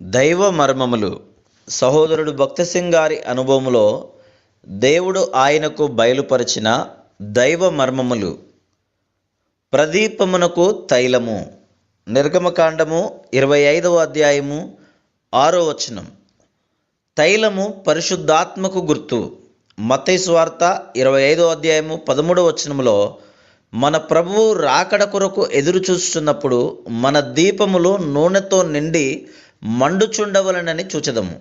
దైవ మర్మములు సహోదరుడు భక్తసింగ్ గారి అనుభవములో దేవుడు ఆయనకు బయలుపరిచిన దైవ మర్మములు ప్రదీపమునకు తైలము. నిర్గమకాండము ఇరవై ఐదవ అధ్యాయము ఆరో వచనం. తైలము పరిశుద్ధాత్మకు గుర్తు. మతైస్వార్త ఇరవై ఐదో అధ్యాయము పదమూడవ వచనములో మన ప్రభువు రాకడ కొరకు ఎదురు చూస్తున్నప్పుడు మన దీపములు నూనెతో నిండి మండుచుండవలనని చూచదము.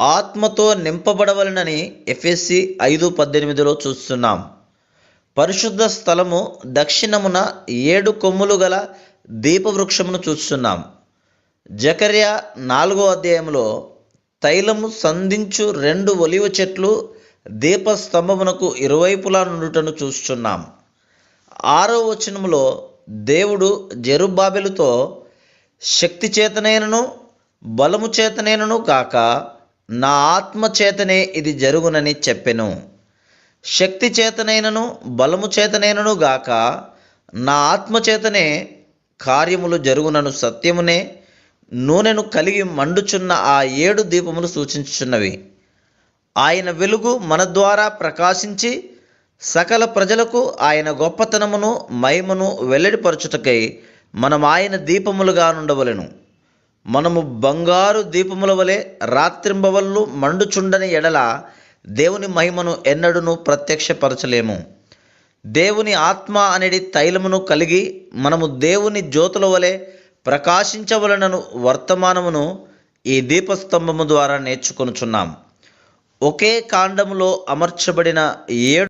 ఆత్మతో నింపబడవలనని ఎఫ్ఎస్సి ఐదు పద్దెనిమిదిలో చూస్తున్నాం. పరిశుద్ధ స్థలము దక్షిణమున ఏడు కొమ్ములు గల దీపవృక్షమును చూస్తున్నాం. జకర్య నాలుగో అధ్యాయంలో తైలము సంధించు రెండు ఒలివ చెట్లు దీపస్తంభమునకు ఇరువైపులా నుండుటను చూస్తున్నాం. ఆరో వచనములో దేవుడు జెరుబాబెలుతో శక్తి చేతనైనను బలము చేతనేనను కాక నా ఆత్మ చేతనే ఇది జరుగునని చెప్పెను. శక్తి చేతనైనను బలము చేతనైనను గాక నా ఆత్మ చేతనే కార్యములు జరుగునను సత్యమునే నూనెను కలిగి మండుచున్న ఆ ఏడు దీపములు సూచించుచున్నవి. ఆయన వెలుగు మన ద్వారా ప్రకాశించి సకల ప్రజలకు ఆయన గొప్పతనమును మహిమను వెల్లడిపరచుటకై మనం ఆయన దీపములుగా నుండవలెను. మనము బంగారు దీపముల వలె రాత్రింబవళ్ళు మండుచుండని ఎడల దేవుని మహిమను ఎన్నడూను ప్రత్యక్షపరచలేము. దేవుని ఆత్మ అనేది తైలమును కలిగి మనము దేవుని జ్యోతుల వలె ప్రకాశించవలనను వర్తమానమును ఈ దీపస్తంభము ద్వారా నేర్చుకొనుచున్నాం. ఒకే కాండములో అమర్చబడిన ఏడు